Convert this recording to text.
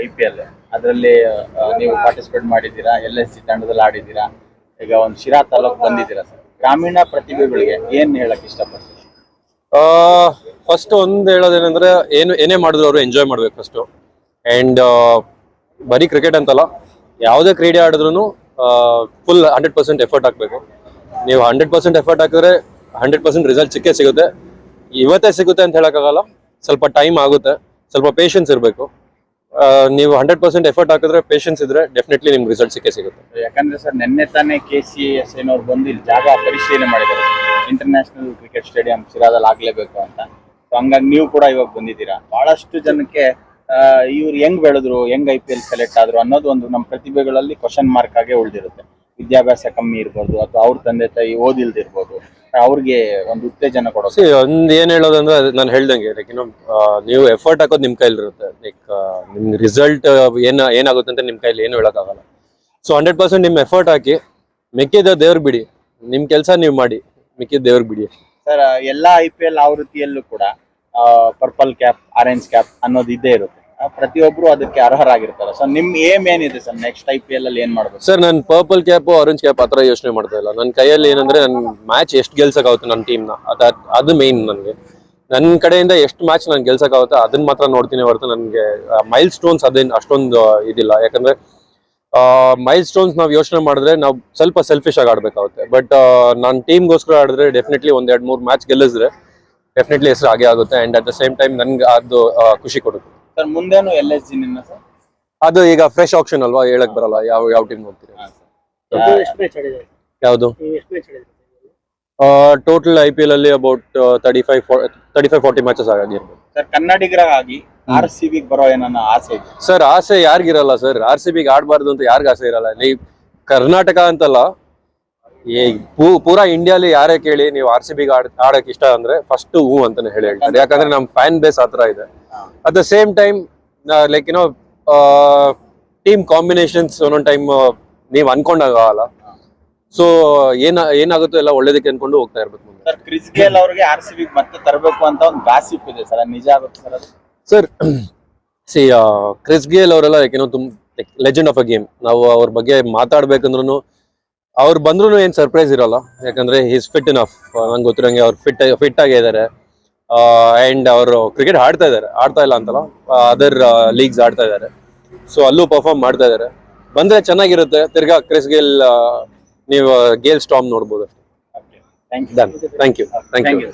I P L ಅದರಲ್ಲಿ ನೀವು participate ಮಾಡಿದ್ದೀರಾ? ಎಲ್ ಎಸ್ ಸಿ ತಂಡದಲ್ಲಿ ಆಡಿದ್ದೀರಾ? ಈಗ ಒಂದು ಶಿರಾ ತಾಲೂಕು ಬಂದಿದ್ದೀರಾ ಸರ್? ಗ್ರಾಮೀಣ ಪ್ರತಿಭೆಗಳಿಗೆ ಏನು ಹೇಳಕ್ ಇಷ್ಟಪಡ್ತೀರಿ? ಫಸ್ಟ್ ಒಂದು ಹೇಳೋದೇನಂದ್ರೆ, ಏನು, ಏನೇ ಮಾಡಿದ್ರು ಅವರು ಎಂಜಾಯ್ ಮಾಡ್ಬೇಕು ಫಸ್ಟು ಅಂಡ್ ಬರೀ ಕ್ರಿಕೆಟ್ ಅಂತಲ್ಲ, ಯಾವುದೇ ಕ್ರೀಡೆ ಆಡಿದ್ರು ಫುಲ್ ಹಂಡ್ರೆಡ್ ಪರ್ಸೆಂಟ್ ಎಫರ್ಟ್ ಹಾಕಬೇಕು. ನೀವು ಹಂಡ್ರೆಡ್ ಪರ್ಸೆಂಟ್ ಎಫರ್ಟ್ ಹಾಕಿದ್ರೆ ಹಂಡ್ರೆಡ್ ಪರ್ಸೆಂಟ್ ರಿಸಲ್ಟ್ ಸಿಕ್ಕೇ ಸಿಗುತ್ತೆ. ಇವತ್ತೇ ಸಿಗುತ್ತೆ ಅಂತ ಹೇಳೋಕ್ಕಾಗಲ್ಲ. ಸ್ವಲ್ಪ ಟೈಮ್ ಆಗುತ್ತೆ. ಸ್ವಲ್ಪ ಪೇಷನ್ಸ್ ಇರಬೇಕು. ನೀವು ಹಂಡ್ರೆಡ್ ಪರ್ಸೆಂಟ್ ಎಫರ್ಟ್ ಹಾಕಿದ್ರೆ ಪೇಷನ್ಸ್ ಇದ್ರೆ ಡೆಫಿನೆಟ್ಲಿ ನಿಮ್ಗೆ ರಿಸಲ್ಟ್ ಸಿಕ್ಕೇ ಸಿಗುತ್ತೆ. ಯಾಕಂದ್ರೆ ಸರ್ ನಿನ್ನೆ ತಾನೇ ಕೆ ಸಿ ಎಸ್ ಏನವ್ರು ಬಂದು ಇಲ್ಲಿ ಜಾಗ ಪರಿಶೀಲನೆ ಮಾಡಿದ್ದಾರೆ. ಇಂಟರ್ನ್ಯಾಷನಲ್ ಕ್ರಿಕೆಟ್ ಸ್ಟೇಡಿಯಂ ಸಿರಾದಲ್ಲಿ ಆಗ್ಲೇಬೇಕು ಅಂತ. ಸೊ ಹಂಗಾಗಿ ನೀವು ಕೂಡ ಇವಾಗ ಬಂದಿದ್ದೀರಾ. ಬಹಳಷ್ಟು ಜನಕ್ಕೆ ಇವ್ರು ಹೆಂಗ್ ಬೆಳೆದ್ರು, ಹೆಂಗ್ ಐ ಪಿ ಎಲ್ ಸೆಲೆಕ್ಟ್ ಆದ್ರು ಅನ್ನೋದು ಒಂದು ನಮ್ಮ ಪ್ರತಿಭೆಗಳಲ್ಲಿ ಕ್ವಶನ್ ಮಾರ್ಕ್ ಆಗೇ ಉಳಿದಿರುತ್ತೆ. ವಿದ್ಯಾಭ್ಯಾಸ ಕಮ್ಮಿ ಇರ್ಬೋದು, ಅಥವಾ ಅವ್ರ ತಂದೆ ತಾಯಿ ಓದಿಲ್ದಿರ್ಬೋದು. ಅವ್ರಿಗೆ ಒಂದು ಉತ್ತೇಜನ ಕೊಡೋದು. ಸಿ ಒಂದ್ ಏನ್ ಹೇಳೋದಂದ್ರೆ ನಾನು ಹೇಳ್ದಂಗೆ ಲೈಕ್ ಇನ್ನು ನೀವು ಎಫರ್ಟ್ ಹಾಕೋದು ನಿಮ್ ಕೈಲಿರುತ್ತೆ. ಲೈಕ್ ನಿಮ್ ರಿಸಲ್ಟ್ ಏನ್ ಏನಾಗುತ್ತೆ ಅಂತ ನಿಮ್ ಕೈಲಿ ಏನು ಹೇಳಕ್ಕಾಗಲ್ಲ. ಸೊ ಹಂಡ್ರೆಡ್ ಪರ್ಸೆಂಟ್ ನಿಮ್ ಎಫರ್ಟ್ ಹಾಕಿ ಮಿಕ್ಕಿದ ದೇವ್ರಿಗೆ ಬಿಡಿ. ನಿಮ್ ಕೆಲಸ ನೀವು ಮಾಡಿ ಮಿಕ್ಕಿದ ದೇವ್ರಿಗೆ ಬಿಡಿ. ಸರ್ ಎಲ್ಲಾ ಐ ಪಿ ಎಲ್ ಆವೃತ್ತಿಯಲ್ಲೂ ಕೂಡ ಪರ್ಪಲ್ ಕ್ಯಾಪ್ ಆರೆಂಜ್ ಕ್ಯಾಪ್ ಅನ್ನೋದು ಇದ್ದೇ ಇರುತ್ತೆ. ಪ್ರತಿಯೊಬ್ರು ಅದಕ್ಕೆ ಅರ್ಹರಾಗಿರ್ತಾರೆ. ಸರ್ ನಿಮ್ ಏಮ್ ಏನಿದೆ sir next I P L ಅಲ್ಲಿ ಏನ್ ಮಾಡ್ಬೇಕು? ಸರ್, ನಾನು ಪರ್ಪಲ್ ಕ್ಯಾಪ್ ಆರೆಂಜ್ ಕ್ಯಾಪ್ ಆತರ ಯೋಚನೆ ಮಾಡ್ತಾ ಇಲ್ಲ. ನನ್ನ ಕೈಯಲ್ಲಿ ಏನಂದ್ರೆ ನನ್ ಮ್ಯಾಚ್ ಎಷ್ಟು ಗೆಲ್ಸಕ್ಕಾಗುತ್ತೆ ನನ್ನ ಟೀಮ್ನ ಅದ ಅದು ಮೇನ್ ನನಗೆ. ನನ್ನ ಕಡೆಯಿಂದ ಎಷ್ಟು ಮ್ಯಾಚ್ ನಾನು ಗೆಲ್ಸಕ್ಕಾಗುತ್ತೆ ಅದನ್ನ ಮಾತ್ರ ನೋಡ್ತೀನಿ ಹೊರತು ನನಗೆ ಮೈಲ್ ಸ್ಟೋನ್ಸ್ ಅದೇನು ಅಷ್ಟೊಂದು ಇದಿಲ್ಲ. ಯಾಕಂದ್ರೆ ಮೈಲ್ ಸ್ಟೋನ್ಸ್ ನಾವು ಯೋಚನೆ ಮಾಡಿದ್ರೆ ನಾವು ಸ್ವಲ್ಪ ಸೆಲ್ಫಿಶ್ ಆಗಿ ಆಡ್ಬೇಕಾಗುತ್ತೆ. ಬಟ್ ನಾನು ಟೀಮ್ಗೋಸ್ಕರ ಆಡಿದ್ರೆ ಡೆಫಿನೆಟ್ಲಿ ಒಂದ್ ಎರಡ್ ಮೂರು ಮ್ಯಾಚ್ ಗೆಲ್ಲಿಸಿದ್ರೆ ಡೆಫಿನೆಟ್ಲಿ ಹೆಸರು ಹಾಗೆ ಆಗುತ್ತೆ. And at the same time ನನ್ಗೆ ಅದು ಖುಷಿ ಕೊಡುತ್ತೆ. ಸರ್ ಮುಂದೇನು ಎಲ್ ಎಸ್ ಜಿ ನಿನ್ನ ಸರ್? ಅದು ಈಗ ಫ್ರೆಶ್ ಆಪ್ಷನ್ ಅಲ್ವಾ? ಹೇಳಕ್ ಬರಲ್ಲ. ಯಾವ ಯಾವ ಟೀಮ್ ಹೋಗ್ತೀರಿ ಎಷ್ಟು ಮ್ಯಾಚ್ ಆಡಿದ್ದಾರೆ? ಯಾವುದು? ಟೋಟಲ್ ಐ ಪಿ ಎಲ್ ಅಲ್ಲಿ about thirty five thirty five forty matches ಆಗಿರ್ಬೋದು ಸರ್ ಕನ್ನಡಿಗರಾಗಿ ಆರ್ ಸಿ ಬಿಗ್ ಬರೋ ಏನನ್ನ ಆಸೆ ಇದೆ? ಸರ್ ಆಸೆ ಯಾರಿಗಿರಲ್ಲ ಸರ್. ಆರ್ ಸಿ ಬಿಗ್ ಆಡಬಾರ್ದು ಅಂತ ಯಾರಿಗ ಆಸೆ ಇರಲ್ಲ. ನೀವು ಕರ್ನಾಟಕ ಅಂತಲ್ಲ ಪೂರಾ ಇಂಡಿಯಾಲಿ ಯಾರೇ ಕೇಳಿ ನೀವು ಆರ್ ಸಿ ಆಡ್ ಆಡಕ್ ಇಷ್ಟ ಅಂದ್ರೆ ಫಸ್ಟ್ ಹೂ ಅಂತಾನೆ ಹೇಳಿ ಹೇಳ್ತಾರೆ. ಯಾಕಂದ್ರೆ ನಮ್ ಫ್ಯಾನ್ ಬೇಸ್ ಆತರ ಇದೆ. At the same time like ಏನೋ ಟೀಮ್ ಕಾಂಬಿನೇಷನ್ಸ್ ಒಂದೊಂದು ಟೈಮ್ ನೀವು ಅನ್ಕೊಂಡಾಗಲ್ಲ ಸೊ ಏನ ಏನಾಗುತ್ತೋ ಎಲ್ಲ ಒಳ್ಳೇದಕ್ಕೆ ಅನ್ಕೊಂಡು ಹೋಗ್ತಾ ಇರ್ಬೇಕು ಸರ್ ಕ್ರಿಸ್ ಗೇಲ್ ಅವ್ರಿಗೆ ಆರ್ ಸಿ ಬಿ ಮತ್ತೆ ತರಬೇಕು ಅಂತ ಒಂದು ಗಾಸಿಪ್ ಇದೆ ಸರ್. ನಿಜ ಆಗುತ್ತೆ sir sir C Chris Gayle ಅವರೆಲ್ಲ ಏನೋ ತುಂಬ ಲೆಜೆಂಡ್ ಆಫ್ ಅ ಗೇಮ್ ನಾವು ಅವ್ರ ಬಗ್ಗೆ ಮಾತಾಡ್ಬೇಕಂದ್ರೂ ಅವ್ರು ಬಂದ್ರು ಏನ್ ಸರ್ಪ್ರೈಸ್ ಇರಲ್ಲ. ಯಾಕಂದ್ರೆ ಈಸ್ ಫಿಟ್ ಇನಫ್ ನಂಗೆ ಗೊತ್ತಿರಂಗೆ ಅವ್ರು ಫಿಟ್ ಫಿಟ್ ಆಗೇ ಇದ್ದಾರೆ ಅಂಡ್ ಅವರು ಕ್ರಿಕೆಟ್ ಆಡ್ತಾ ಇದ್ದಾರೆ ಆಡ್ತಾ ಇಲ್ಲ ಅಂತಲ್ಲ ಅದರ್ ಲೀಗ್ಸ್ ಆಡ್ತಾ ಇದ್ದಾರೆ ಸೊ ಅಲ್ಲೂ ಪರ್ಫಾರ್ಮ್ ಮಾಡ್ತಾ ಇದ್ದಾರೆ ಬಂದ್ರೆ ಚೆನ್ನಾಗಿರುತ್ತೆ. ತಿರ್ಗಾ ಕ್ರಿಸ್ ಗೇಲ್ ನೀವು ಗೇಲ್ ಸ್ಟಾಮ್ ನೋಡ್ಬೋದು thank you done thank you